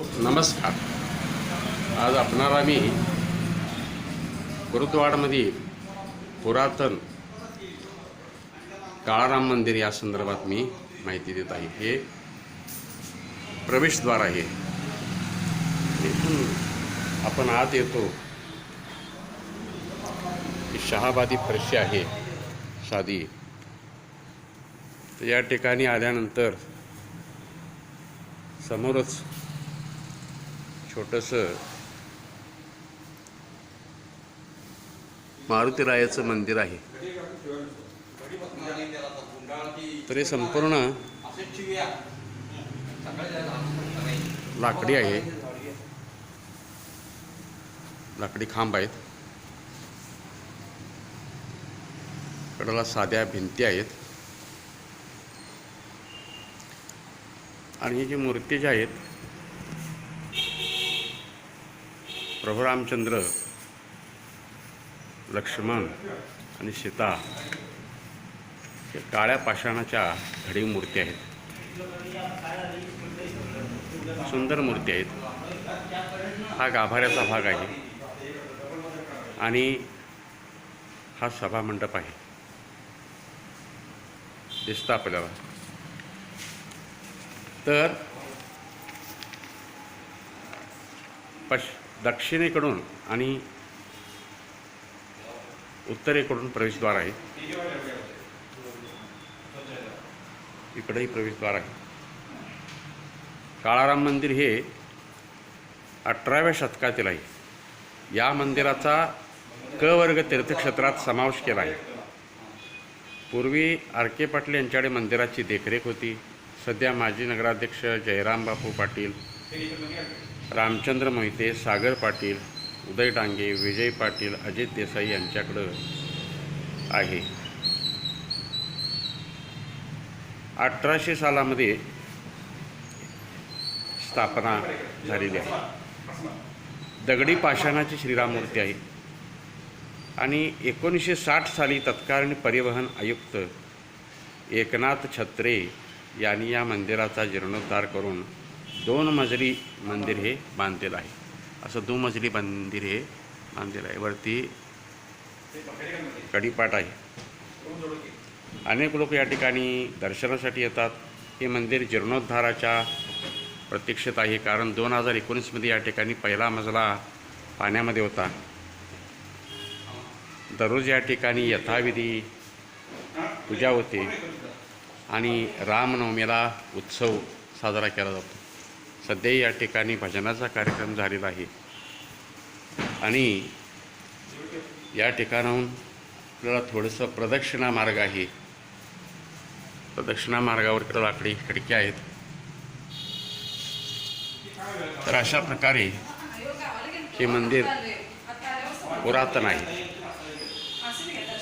नमस्कार. आज आपणार मी गुरुद्वारामध्ये पुरातन काळाराम मंदिर या संदर्भात मी माहिती देत आहे. हे प्रवेशद्वार आहे. इथून आपण आत येतो. ही शहाबादी फरशी आहे साधी तर या ठिकाणी आल्यानंतर समोरच छोटंसं मारुतीरायाचं मंदिर आहे. तर हे संपूर्ण लाकडी आहे. लाकडी खांब आहेत. कडेला साध्या भिंती आहेत. आणि ही जी मूर्ती ज्या आहेत प्रभुरामचंद्र लक्ष्मण आणि सीता हे काळ्या पाषाणाच्या घडी मूर्ती आहेत. सुंदर मूर्ती आहेत. हा गाभाऱ्याचा भाग आहे आणि हा सभामंडप आहे. दिसतं आपल्याला. तर पश दक्षिणेकडून आणि उत्तरेकडून प्रवेशद्वार आहे. इकडेही प्रवेशद्वार आहे. काळाराम मंदिर हे अठराव्या शतकातील आहे. या मंदिराचा क वर्ग तीर्थक्षेत्रात समावेश केला आहे. पूर्वी आर के पाटील यांच्याकडे मंदिराची देखरेख होती. सध्या माजी नगराध्यक्ष जयराम बापू पाटील रामचंद्र मोहिते सागर पाटील उदय डांगे विजय पाटील अजित देसाई यांच्याकडं आहे. अठराशे सालामध्ये स्थापना झालेली आहे. दगडी पाषाणाची श्रीराममूर्ती आहे. आणि एकोणीसशे साठ साली तत्कालीन परिवहन आयुक्त एकनाथ छत्रे यांनी या मंदिराचा जीर्णोद्धार करून दोन मजली मंदिर हे बांधलेलं आहे. असं दोन मजली मंदिर हे बांधलेलं आहे. वरती कडीपाट आहे. अनेक लोक या ठिकाणी दर्शनासाठी येतात. हे मंदिर जीर्णोद्धाराच्या प्रतीक्षेत आहे. कारण दोन हजार एकोणीसमध्ये या ठिकाणी पहिला मजला पाण्यामध्ये होता. दररोज या ठिकाणी यथाविधी पूजा होते आणि रामनवमीला उत्सव साजरा केला जातो. सध्या या ठिकाणी भजनाचा कार्यक्रम झालेला आहे. आणि या ठिकाणाहून आपल्याला थोडंसं प्रदक्षिणा मार्ग आहे. प्रदक्षिणा मार्गावर लाकडी खिडक्या आहेत. तर अशा प्रकारे हे मंदिर पुरातन आहे.